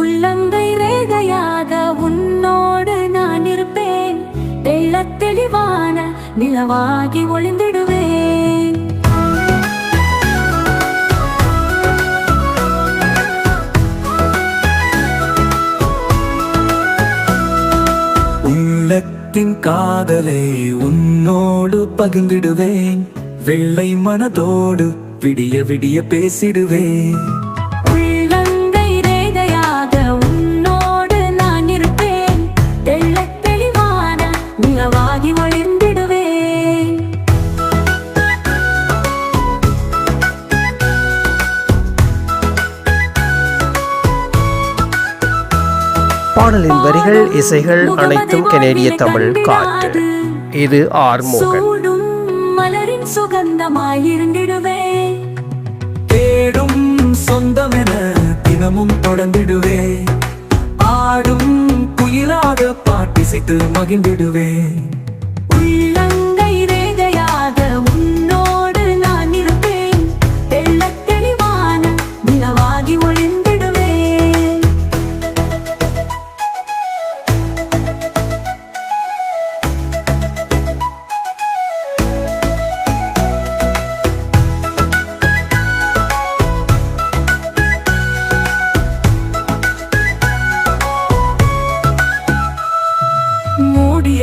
உள்ளங்கை ரேகையாக உன்னோடு நான் இருப்பேன். தெள்ள தெளிவான நிலவாகி ஒளிந்திடுவேன். உள்ளத்தின் காதலை உன்னோடு பகிர்ந்திடுவேன். வெள்ளை மனதோடு விடிய விடிய பேசிடுவேன். பாடலின் வரிகள் இசைகள் அனைத்தும் கனேடிய தமிழ் காற்று. இது ஆர் மோகன். மலரின் சுகந்தமாயிருந்திடுவேன் தேடும் சொந்தமென தினமும் தொடர்ந்திடுவேன் ஆடும் குயிலாக பாட்டிசைத்து மகிழ்ந்திடுவேன்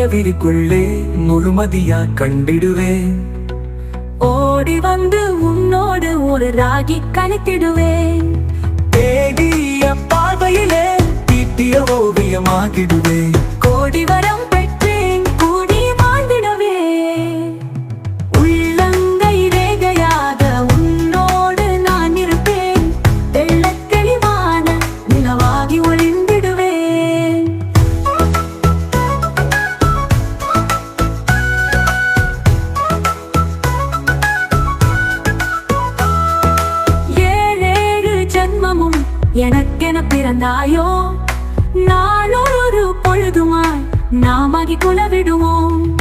மூடிய முழுமதியா கண்டிடுவேன். ஓடி வந்து உன்னோடு ஒரு ராகி கணித்திடுவேன். தேடிய பார்வையிலே தீட்டிய ஓவியமாகிடுவேன். எனக்கென பிறந்தாயோ? நாளொரு பொழுதுமாய் நாமாகி குலவிடுவோம். விடுவோம்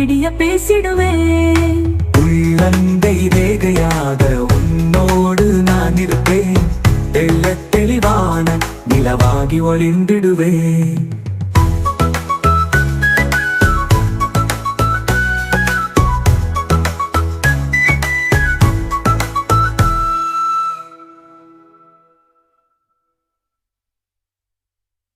விடிய பேசிடுவேன். உள்ளங்கை வேகையாக உன்னோடு நான் இருப்பேன். தெள்ள தெளிவான நிலவாகி ஒளிந்திடுவேன்